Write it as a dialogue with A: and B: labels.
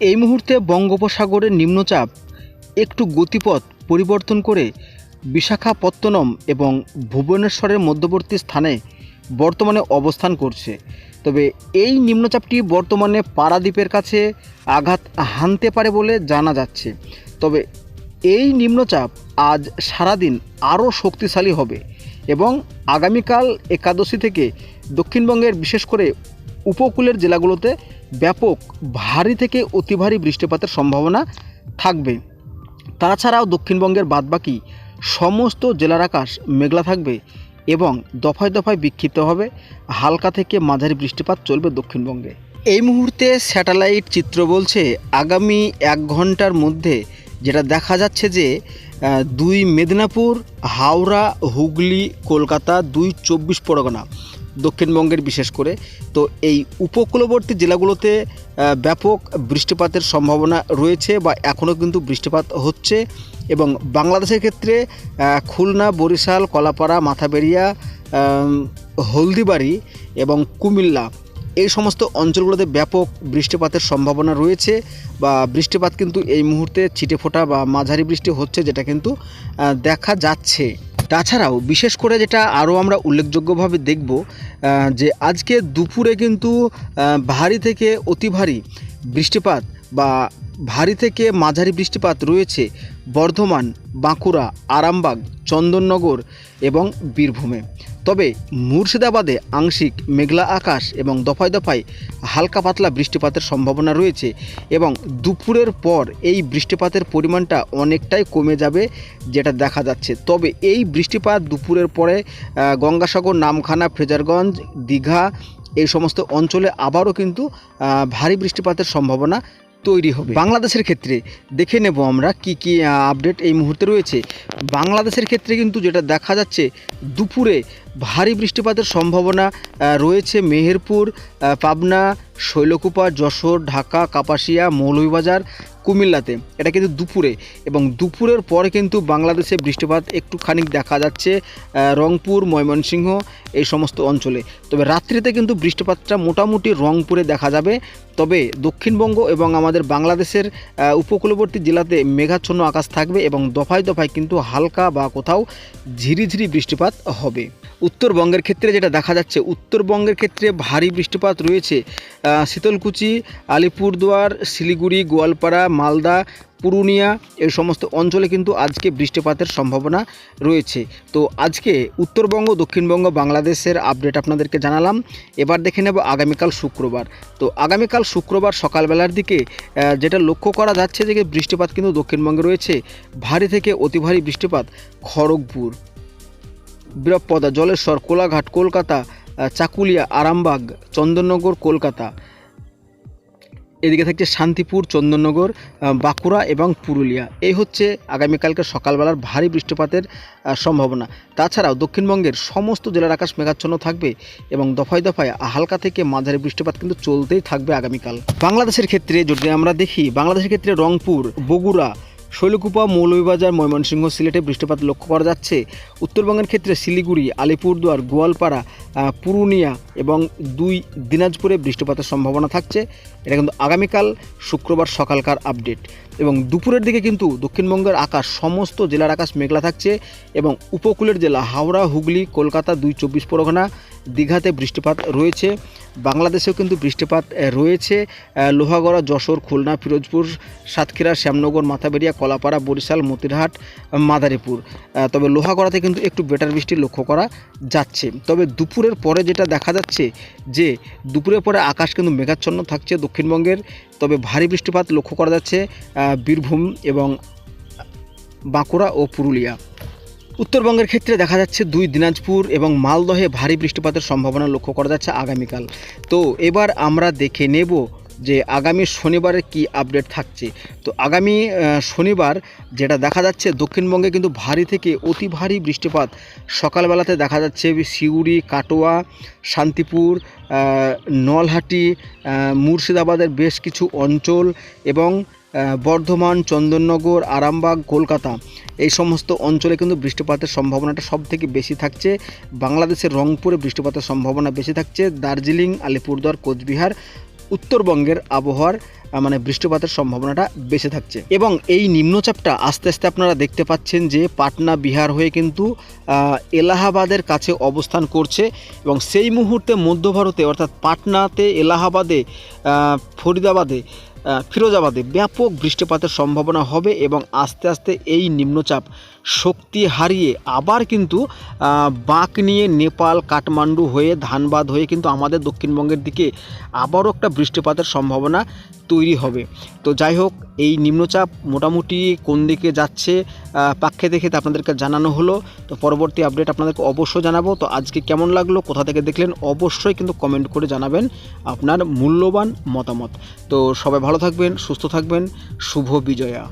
A: এই মুহূর্তে বঙ্গোপসাগরের নিম্নচাপ, একটু গতিপথ পরিবর্তন করে বিশাখাপত্তনম এবং ভুবনেশ্বরের মধ্যবর্তী স্থানে বর্তমানে অবস্থান করছে। তবে এই নিম্নচাপটি বর্তমানে পারাদ্বীপের কাছে আঘাত হানতে পারে বলে জানা যাচ্ছে। তবে এই নিম্নচাপ আজ সারাদিন আরও শক্তিশালী হবে এবং আগামীকাল একাদশী থেকে দক্ষিণবঙ্গের বিশেষ করে উপকূলের জেলাগুলোতে ব্যাপক ভারী থেকে অতি ভারী বৃষ্টিপাতের সম্ভাবনা থাকবে। তাছাড়াও দক্ষিণবঙ্গের বাদবাকি সমস্ত জেলার আকাশ মেঘলা থাকবে এবং দফায় দফায় বিক্ষিপ্ত হবে। হালকা থেকে মাঝারি বৃষ্টিপাত চলবে দক্ষিণবঙ্গে। এই মুহূর্তে স্যাটেলাইট চিত্র বলছে, আগামী এক ঘণ্টার মধ্যে যেটা দেখা যাচ্ছে যে দুই মেদিনীপুর হাওড়া হুগলি কলকাতা দুই চব্বিশ পরগনা দক্ষিণবঙ্গের বিশেষ করে। তো এই উপকূলবর্তী জেলাগুলোতে ব্যাপক বৃষ্টিপাতের সম্ভাবনা রয়েছে বা এখনও কিন্তু বৃষ্টিপাত হচ্ছে এবং বাংলাদেশের ক্ষেত্রে খুলনা বরিশাল কলাপাড়া মাথাবেরিয়া আম, হলদিবাড়ি এবং কুমিল্লা এই সমস্ত অঞ্চলগুলোতে ব্যাপক বৃষ্টিপাতের সম্ভাবনা রয়েছে বা বৃষ্টিপাত কিন্তু এই মুহূর্তে ছিটে ফোটা বা মাঝারি বৃষ্টি হচ্ছে যেটা কিন্তু দেখা যাচ্ছে। তাছাড়াও বিশেষ করে যেটা আরও আমরা উল্লেখযোগ্যভাবে দেখব যে আজকে দুপুরে কিন্তু ভারী থেকে অতি ভারী বৃষ্টিপাত বা ভারী থেকে মাঝারি বৃষ্টিপাত রয়েছে বর্ধমান, বাঁকুড়া, আরামবাগ, চন্দননগর এবং বীরভূমে। তবে মুর্শিদাবাদে আংশিক মেঘলা আকাশ এবং দফায় দফায় হালকা পাতলা বৃষ্টিপাতের সম্ভাবনা রয়েছে এবং দুপুরের পর এই বৃষ্টিপাতের পরিমাণটা অনেকটাই কমে যাবে যেটা দেখা যাচ্ছে। তবে এই বৃষ্টিপাত দুপুরের পরে গঙ্গাসাগর, নামখানা ফ্রেজারগঞ্জ দীঘা এই সমস্ত অঞ্চলে আবারও কিন্তু ভারী বৃষ্টিপাতের সম্ভাবনা তৈরি হবে। বাংলাদেশের ক্ষেত্রে দেখে নেব আমরা কি কি আপডেট এই মুহূর্তে রয়েছে। বাংলাদেশের ক্ষেত্রে কিন্তু যেটা দেখা যাচ্ছে, দুপুরে ভারী বৃষ্টিপাতের সম্ভাবনা রয়েছে মেহেরপুর পাবনা, শৈলকুপা, যশোর, ঢাকা, কাপাসিয়া, মৌলভীবাজার, কুমিল্লাতে। এটা কিন্তু দুপুরে এবং দুপুরের পরে কিন্তু বাংলাদেশে বৃষ্টিপাত একটুখানি দেখা যাচ্ছে রংপুর, ময়মনসিংহ, এই সমস্ত অঞ্চলে। তবে রাত্রিতে কিন্তু বৃষ্টিপাতটা মোটামুটি রংপুরে দেখা যাবে। তবে দক্ষিণবঙ্গ এবং আমাদের বাংলাদেশের উপকূলবর্তী জেলাতে মেঘাচ্ছন্ন আকাশ থাকবে এবং দফায় দফায় কিন্তু হালকা বা কোথাও ঝিরিঝিরি বৃষ্টিপাত হবে। উত্তরবঙ্গের ক্ষেত্রে যেটা দেখা যাচ্ছে, উত্তরবঙ্গের ক্ষেত্রে ভারী বৃষ্টিপাত রয়েছে। শীতলকুচি, আলিপুরদুয়ার, শিলিগুড়ি, গোয়ালপাড়া, মালদা, পুরুলিয়া এই সমস্ত অঞ্চলে কিন্তু আজকে বৃষ্টিপাতের সম্ভাবনা রয়েছে। তো আজকে উত্তরবঙ্গ, দক্ষিণবঙ্গ, বাংলাদেশের আপডেট আপনাদেরকে জানালাম। এবার দেখে নেব আগামীকাল শুক্রবার। তো আগামীকাল শুক্রবার সকালবেলার দিকে যেটা লক্ষ্য করা যাচ্ছে যে বৃষ্টিপাত কিন্তু দক্ষিণবঙ্গে রয়েছে। ভারী থেকে অতি ভারী বৃষ্টিপাত খড়গপুর। বীরপদা জলেশ্বর, কোলাঘাট, কলকাতা চাকুলিয়া, আরামবাগ, চন্দননগর, কলকাতা। এদিকে থাকছে শান্তিপুর, চন্দননগর বাঁকুড়া এবং পুরুলিয়া। এই হচ্ছে আগামীকালকে সকালবেলার ভারী বৃষ্টিপাতের সম্ভাবনা। তাছাড়াও দক্ষিণবঙ্গের সমস্ত জেলার আকাশ মেঘাচ্ছন্ন থাকবে এবং দফায় দফায় হালকা থেকে মাঝারি বৃষ্টিপাত কিন্তু চলতেই থাকবে আগামীকাল। বাংলাদেশের ক্ষেত্রে যদি আমরা দেখি, বাংলাদেশের ক্ষেত্রে রংপুর, বগুড়া শৈলকুপা, মৌলভীবাজার, ময়মনসিংহ সিলেটে বৃষ্টিপাত লক্ষ্য করা যাচ্ছে। উত্তরবঙ্গের ক্ষেত্রে শিলিগুড়ি, আলিপুরদুয়ার, গোয়ালপাড়া পুরুলিয়া এবং দুই দিনাজপুরে বৃষ্টিপাতের সম্ভাবনা থাকছে। এটা কিন্তু আগামীকাল শুক্রবার সকালকার আপডেট। এবং দুপুরের দিকে কিন্তু দক্ষিণবঙ্গের আকাশ, সমস্ত জেলার আকাশ মেঘলা থাকছে এবং উপকূলের জেলা হাওড়া, হুগলি, কলকাতা দুই চব্বিশ পরগনা দীঘাতে বৃষ্টিপাত রয়েছে। বাংলাদেশেও কিন্তু বৃষ্টিপাত রয়েছে। লোহাগড়া, যশোর, খুলনা, ফিরোজপুর, সাতক্ষীরা, শ্যামনগর, মাথাবেরিয়া, কলাপাড়া, বরিশাল, মতিরহাট, মাদারীপুর। তবে লোহাগড়াতে কিন্তু একটু বেটার বৃষ্টি লক্ষ্য করা যাচ্ছে। তবে দুপুরের পরে যেটা দেখা যাচ্ছে যে, দুপুরের পরে আকাশ কিন্তু মেঘাচ্ছন্ন থাকছে দক্ষিণবঙ্গের। তবে ভারী বৃষ্টিপাত লক্ষ্য করা যাচ্ছে বীরভূম এবং বাঁকুড়া ও পুরুলিয়া। উত্তরবঙ্গের ক্ষেত্রে দেখা যাচ্ছে দুই দিনাজপুর এবং মালদহে ভারী বৃষ্টিপাতের সম্ভাবনা লক্ষ্য করা যাচ্ছে আগামীকাল। তো এবার আমরা দেখে নেব যে আগামী শনিবারে কি আপডেট থাকছে। তো আগামী শনিবার যেটা দেখা যাচ্ছে, দক্ষিণবঙ্গে কিন্তু ভারী থেকে অতি ভারী বৃষ্টিপাত সকালবেলাতে দেখা যাচ্ছে। সিউড়ি কাটোয়া, শান্তিপুর নলহাটি মুর্শিদাবাদের বেশ কিছু অঞ্চল এবং বর্ধমান, চন্দননগর, আরামবাগ, কলকাতা, এই সমস্ত অঞ্চলে কিন্তু বৃষ্টিপাতের সম্ভাবনাটা সব থেকে বেশি থাকছে। বাংলাদেশের রংপুরে বৃষ্টিপাতের সম্ভাবনা বেশি থাকছে। দার্জিলিং, আলিপুরদুয়ার, কোচবিহার, উত্তরবঙ্গের আবহাওয়ার মানে বৃষ্টিপাতের সম্ভাবনাটা বেশি থাকছে। এবং এই নিম্নচাপটা আস্তে আস্তে আপনারা দেখতে পাচ্ছেন যে পাটনা, বিহার হয়ে কিন্তু এলাহাবাদের কাছে অবস্থান করছে। এবং সেই মুহূর্তে মধ্য ভারতে, অর্থাৎ পাটনাতে, এলাহাবাদে ফরিদাবাদে ফিরোজাবাদে ব্যাপক বৃষ্টিপাতের সম্ভাবনা হবে এবং আস্তে আস্তে এই নিম্নচাপ শক্তি হারিয়ে আবার কিন্তু বাঁক নিয়ে নেপাল, কাঠমান্ডু হয়ে, ধানবাদ হয়ে কিন্তু আমাদের দক্ষিণবঙ্গের দিকে আবারও একটা বৃষ্টিপাতের সম্ভাবনা তৈরি হবে। তো যাই হোক, এই নিম্নচাপ মোটামুটি কোন দিকে যাচ্ছে পাক্ষে দেখে তো আপনাদেরকে জানানো হলো। তো পরবর্তী আপডেট আপনাদেরকে অবশ্যই জানাব। তো আজকে কেমন লাগল, কোথা থেকে দেখলেন, অবশ্যই কিন্তু কমেন্ট করে জানাবেন আপনার মূল্যবান মতামত। তো সবাই ভালো থাকবেন, সুস্থ থাকবেন, শুভ বিজয়া।